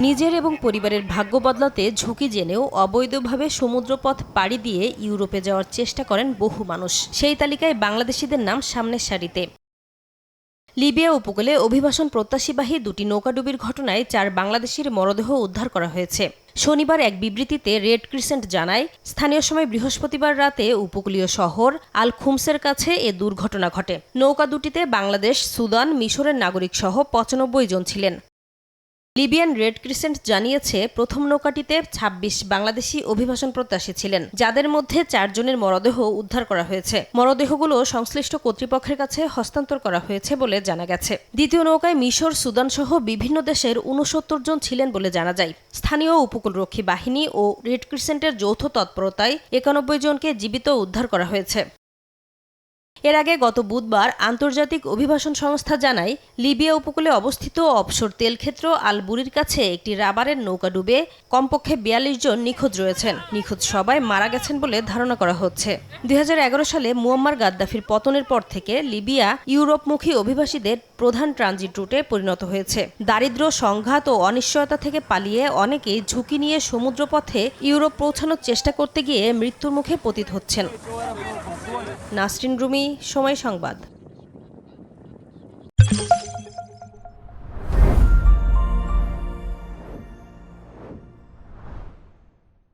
নিজের এবং পরিবারের ভাগ্য বদলাতে ঝুঁকি জেনেও অবৈধভাবে সমুদ্রপথ পাড়ি দিয়ে ইউরোপে যাওয়ার চেষ্টা করেন বহু মানুষ। সেই তালিকায় বাংলাদেশিদের নাম সামনের সারিতে। লিবিয়া উপকূলে অভিবাসন প্রত্যাশীবাহী দুটি নৌকাডুবির ঘটনায় চার বাংলাদেশির মরদেহ উদ্ধার করা হয়েছে। শনিবার এক বিবৃতিতে রেড ক্রিসেন্ট জানায়, স্থানীয় সময় বৃহস্পতিবার রাতে উপকূলীয় শহর আল খুমসের কাছে এ দুর্ঘটনা ঘটে। নৌকা দুটিতে বাংলাদেশ, সুদান, মিশরের নাগরিক সহ পঁচানব্বই জন ছিলেন। লিবিয়ান রেড ক্রিসেন্ট জানিয়েছে, প্রথম নৌকাটিতে ২৬ বাংলাদেশি অভিবাসন প্রত্যাশী ছিলেন, যাদের মধ্যে চারজনের মরদেহ উদ্ধার করা হয়েছে। মরদেহগুলো সংশ্লিষ্ট কর্তৃপক্ষের কাছে হস্তান্তর করা হয়েছে বলে জানা গেছে। দ্বিতীয় নৌকায় মিশর, সুদান সহ বিভিন্ন দেশের উনসত্তর জন ছিলেন বলে জানা যায়। স্থানীয় উপকূলরক্ষী বাহিনী ও রেড ক্রিসেন্টের যৌথ তৎপরতায় একানব্বই জনকে জীবিত উদ্ধার করা হয়েছে। এর আগে গত বুধবার আন্তর্জাতিক অভিবাসন সংস্থা জানায়, লিবিয়া উপকূলে অবস্থিত অবসর তেলক্ষেত্র আল বুরির কাছে একটি রাবারের নৌকা ডুবে কমপক্ষে বিয়াল্লিশ জন নিখোঁজ রয়েছেন। নিখোঁজ সবাই মারা গেছেন বলে ধারণা করা হচ্ছে। দুই হাজার এগারো সালে মুয়াম্মার গাদ্দাফির পতনের পর থেকে লিবিয়া ইউরোপমুখী অভিবাসীদের প্রধান ট্রানজিট রুটে পরিণত হয়েছে। দারিদ্র, সংঘাত ও অনিশ্চয়তা থেকে পালিয়ে অনেকেই ঝুঁকি নিয়ে সমুদ্রপথে ইউরোপ পৌঁছানোর চেষ্টা করতে গিয়ে মৃত্যুর মুখে পতিত হচ্ছেন। নাসরিন রুমি সময় সংবাদ।